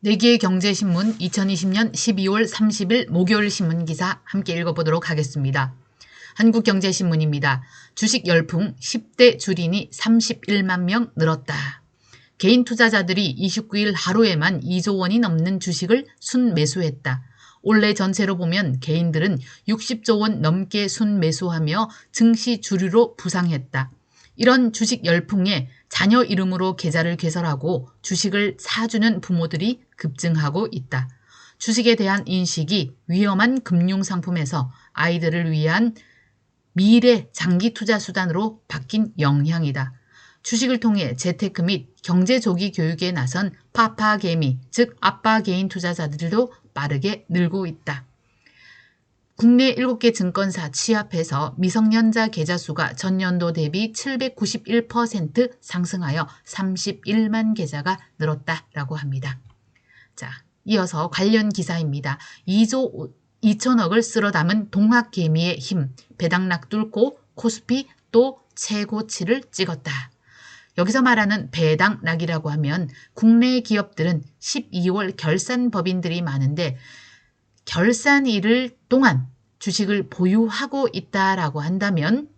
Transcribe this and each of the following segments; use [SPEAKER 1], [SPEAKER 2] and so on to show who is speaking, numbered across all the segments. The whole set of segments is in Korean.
[SPEAKER 1] 내기의 경제신문 2020년 12월 30일 목요일 신문 기사 함께 읽어보도록 하겠습니다. 한국경제신문입니다. 주식 열풍 10대 주린이 31만 명 늘었다. 개인 투자자들이 29일 하루에만 2조 원이 넘는 주식을 순매수했다. 올해 전체로 보면 개인들은 60조 원 넘게 순매수하며 증시 주류로 부상했다. 이런 주식 열풍에 자녀 이름으로 계좌를 개설하고 주식을 사주는 부모들이 급증하고 있다. 주식에 대한 인식이 위험한 금융상품에서 아이들을 위한 미래 장기 투자 수단으로 바뀐 영향이다. 주식을 통해 재테크 및 경제 조기 교육에 나선 파파 개미, 즉 아빠 개인 투자자들도 빠르게 늘고 있다. 국내 7개 증권사 취합해서 미성년자 계좌 수가 전년도 대비 791% 상승하여 31만 계좌가 늘었다라고 합니다. 자, 이어서 관련 기사입니다. 2조 2천억을 쓸어 담은 동학개미의 힘, 배당락 뚫고 코스피 또 최고치를 찍었다. 여기서 말하는 배당락이라고 하면 국내 기업들은 12월 결산 법인들이 많은데 결산일을 동안 주식을 보유하고 있다라고 한다면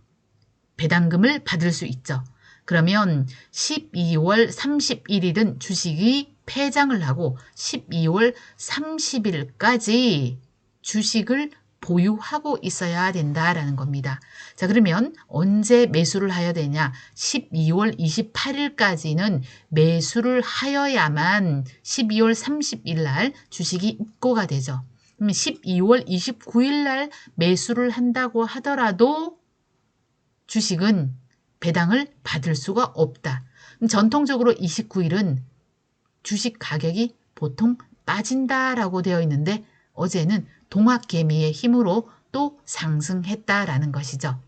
[SPEAKER 1] 배당금을 받을 수 있죠. 그러면 12월 31일은 주식이 폐장을 하고 12월 30일까지 주식을 보유하고 있어야 된다라는 겁니다. 자, 그러면 언제 매수를 하여야 되냐? 12월 28일까지는 매수를 하여야만 12월 30일 날 주식이 입고가 되죠. 그럼 12월 29일 날 매수를 한다고 하더라도 주식은 배당을 받을 수가 없다. 전통적으로 29일은 주식 가격이 보통 빠진다라고 되어 있는데 어제는 동학개미의 힘으로 또 상승했다라는 것이죠.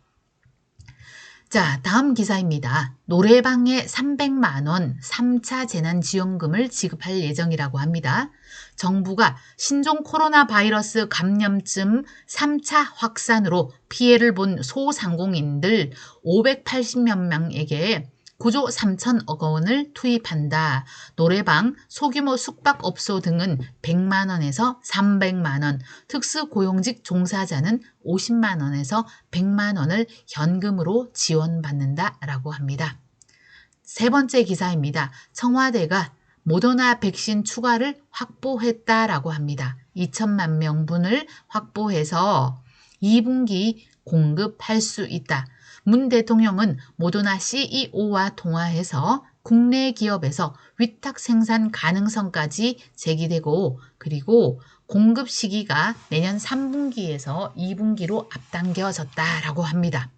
[SPEAKER 1] 자, 다음 기사입니다. 노래방에 300만 원 3차 재난지원금을 지급할 예정이라고 합니다. 정부가 신종 코로나 바이러스 감염증 3차 확산으로 피해를 본 소상공인들 580여 명에게 9조 3천억 원을 투입한다. 노래방, 소규모 숙박업소 등은 100만 원에서 300만 원, 특수고용직 종사자는 50만 원에서 100만 원을 현금으로 지원받는다라고 합니다. 세 번째 기사입니다. 청와대가 모더나 백신 추가를 확보했다라고 합니다. 2천만 명분을 확보해서 2분기 공급할 수 있다. 문 대통령은 모더나 CEO와 통화해서 국내 기업에서 위탁 생산 가능성까지 제기되고 그리고 공급 시기가 내년 3분기에서 2분기로 앞당겨졌다라고 합니다.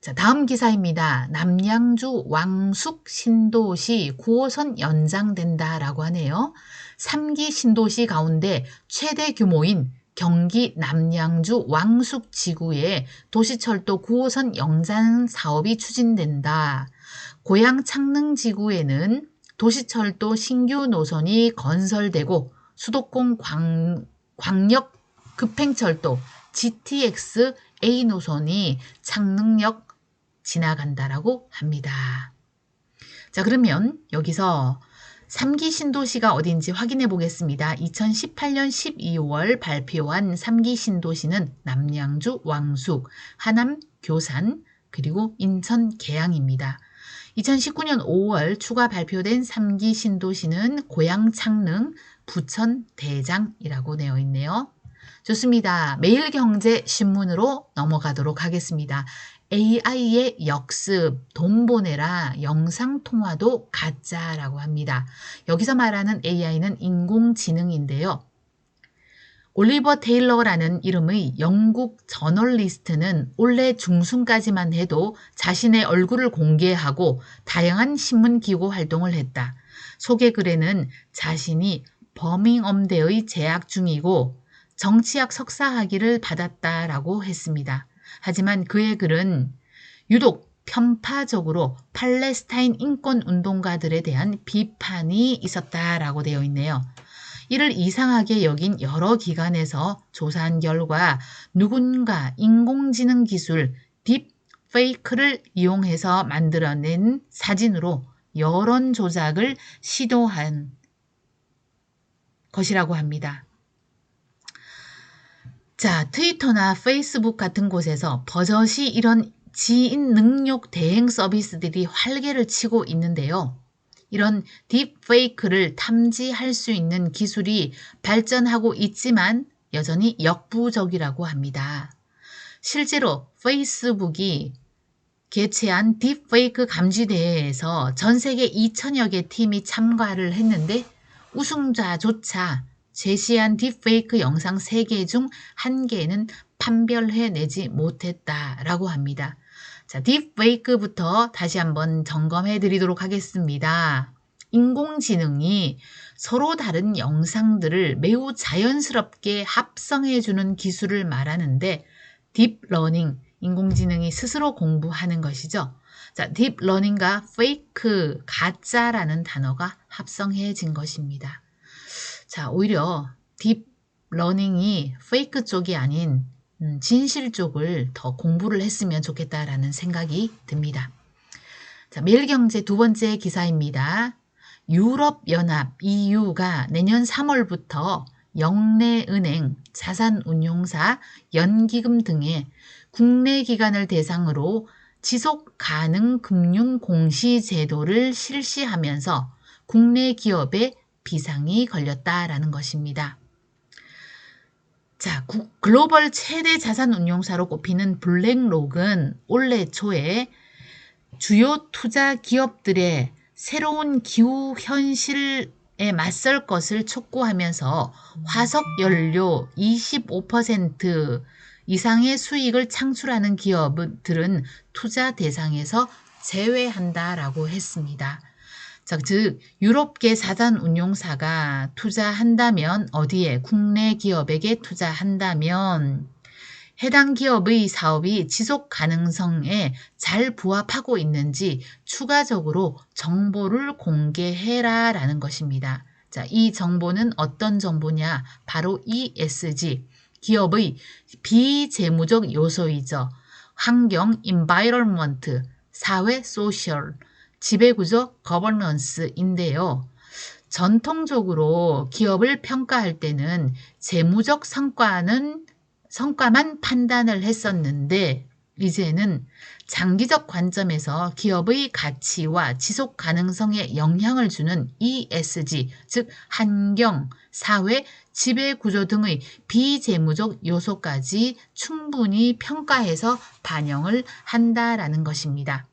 [SPEAKER 1] 자, 다음 기사입니다. 남양주 왕숙 신도시 9호선 연장된다라고 하네요. 3기 신도시 가운데 최대 규모인 경기 남양주 왕숙 지구에 도시철도 9호선 영장 사업이 추진된다. 고향 창릉 지구에는 도시철도 신규 노선이 건설되고 수도권 광, 광역 급행철도 GTX A 노선이 창릉역 지나간다라고 합니다. 자, 그러면 여기서 3기 신도시가 어딘지 확인해 보겠습니다. 2018년 12월 발표한 3기 신도시는 남양주 왕숙, 하남 교산, 그리고 인천 계양입니다. 2019년 5월 추가 발표된 3기 신도시는 고양 창릉, 부천 대장이라고 되어 있네요. 좋습니다. 매일경제 신문으로 넘어가도록 하겠습니다. AI의 역습, 돈 보내라, 영상통화도 가짜라고 합니다. 여기서 말하는 AI는 인공지능인데요. 올리버 테일러라는 이름의 영국 저널리스트는 올해 중순까지만 해도 자신의 얼굴을 공개하고 다양한 신문 기고 활동을 했다. 소개 글에는 자신이 버밍엄대의 재학 중이고 정치학 석사학위를 받았다라고 했습니다. 하지만 그의 글은 유독 편파적으로 팔레스타인 인권 운동가들에 대한 비판이 있었다라고 되어 있네요. 이를 이상하게 여긴 여러 기관에서 조사한 결과 누군가 인공지능 기술 딥 페이크를 이용해서 만들어낸 사진으로 여론 조작을 시도한 것이라고 합니다. 자, 트위터나 페이스북 같은 곳에서 버젓이 이런 지인 능력 대행 서비스들이 활개를 치고 있는데요. 이런 딥페이크를 탐지할 수 있는 기술이 발전하고 있지만 여전히 역부족이라고 합니다. 실제로 페이스북이 개최한 딥페이크 감지대회에서 전 세계 2천여 개 팀이 참가를 했는데 우승자조차 제시한 딥페이크 영상 3개 중 1개는 판별해내지 못했다라고 합니다. 자, 딥페이크부터 다시 한번 점검해 드리도록 하겠습니다. 인공지능이 서로 다른 영상들을 매우 자연스럽게 합성해 주는 기술을 말하는데 딥러닝, 인공지능이 스스로 공부하는 것이죠. 자, 딥러닝과 페이크, 가짜라는 단어가 합성해진 것입니다. 자, 오히려 딥러닝이 페이크 쪽이 아닌 음, 진실 쪽을 더 공부를 했으면 좋겠다라는 생각이 듭니다. 자, 매일경제 두 번째 기사입니다. 유럽연합 EU가 내년 3월부터 영내은행, 자산운용사, 연기금 등의 국내 기관을 대상으로 지속 가능 금융 공시 제도를 실시하면서 국내 기업에 비상이 걸렸다라는 것입니다. 자, 글로벌 최대 자산 운용사로 꼽히는 블랙록은 올해 초에 주요 투자 기업들의 새로운 기후 현실에 맞설 것을 촉구하면서 화석 연료 25% 이상의 수익을 창출하는 기업들은 투자 대상에서 제외한다라고 했습니다. 자, 즉 유럽계 사단 운용사가 투자한다면 어디에 국내 기업에게 투자한다면 해당 기업의 사업이 지속 가능성에 잘 부합하고 있는지 추가적으로 정보를 공개해라 라는 것입니다. 자, 이 정보는 어떤 정보냐? 바로 ESG, 기업의 비재무적 요소이죠. 환경, environment, 사회, social, 지배구조 거버넌스인데요. 전통적으로 기업을 평가할 때는 재무적 성과는 성과만 판단을 했었는데 이제는 장기적 관점에서 기업의 가치와 지속 가능성에 영향을 주는 ESG, 즉 환경, 사회, 지배 구조 등의 비재무적 요소까지 충분히 평가해서 반영을 한다라는 것입니다.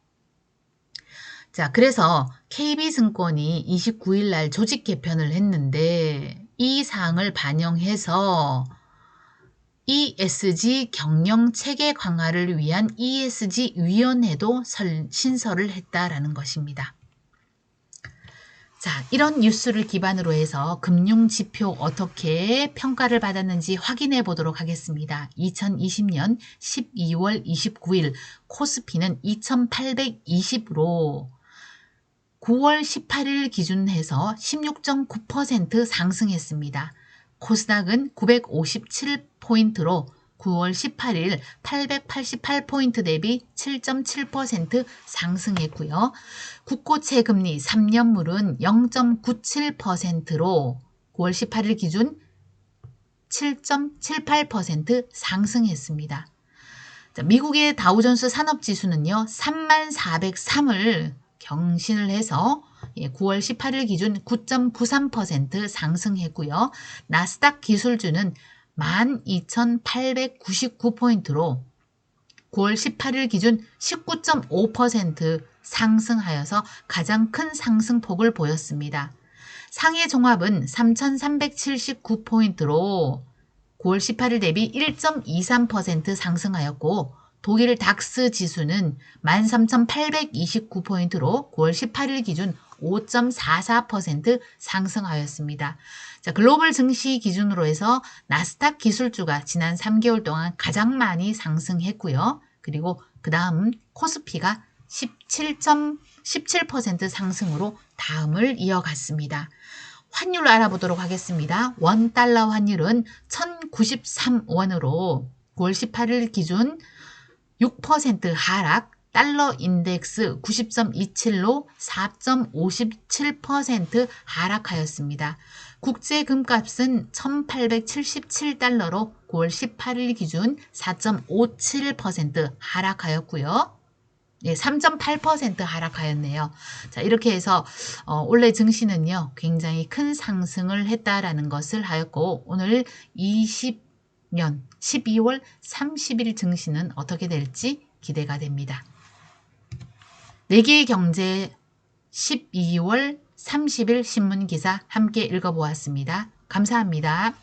[SPEAKER 1] 자, 그래서 KB증권이 29일 날 조직 개편을 했는데 이 사항을 반영해서 ESG 경영 체계 강화를 위한 ESG 위원회도 신설을 했다라는 것입니다. 자, 이런 뉴스를 기반으로 해서 금융 지표 어떻게 평가를 받았는지 확인해 보도록 하겠습니다. 2020년 12월 29일 코스피는 2820으로 9월 18일 기준해서 16.9% 상승했습니다. 코스닥은 957포인트로 9월 18일 888포인트 대비 7.7% 상승했고요. 국고채 금리 3년물은 0.97%로 9월 18일 기준 7.78% 상승했습니다. 자, 미국의 다우존스 산업지수는요. 3403을 경신을 해서 9월 예, 18일 기준 9.93% 상승했고요. 나스닥 기술주는 12,899포인트로 9월 18일 기준 19.5% 상승하여서 가장 큰 상승폭을 보였습니다. 상해 종합은 3,379포인트로 9월 18일 대비 1.23% 상승하였고 독일 닥스 지수는 13,829포인트로 9월 18일 기준 5.44% 상승하였습니다. 자, 글로벌 증시 기준으로 해서 나스닥 기술주가 지난 3개월 동안 가장 많이 상승했고요. 그리고 그 다음 코스피가 17.17% 상승으로 다음을 이어갔습니다. 환율 알아보도록 하겠습니다. 원 달러 환율은 1093원으로 9월 18일 기준 6% 하락 달러 인덱스 90.27로 4.57% 하락하였습니다. 국제 금값은 1877달러로 9월 18일 기준 4.57% 하락하였고요. 예, 3.8% 하락하였네요. 자, 이렇게 해서 어, 올해 증시는요, 굉장히 큰 상승을 했다라는 것을 하였고, 오늘 20 년 12월 30일 증시는 어떻게 될지 기대가 됩니다. 4개의 경제 12월 30일 신문 기사 함께 읽어보았습니다. 감사합니다.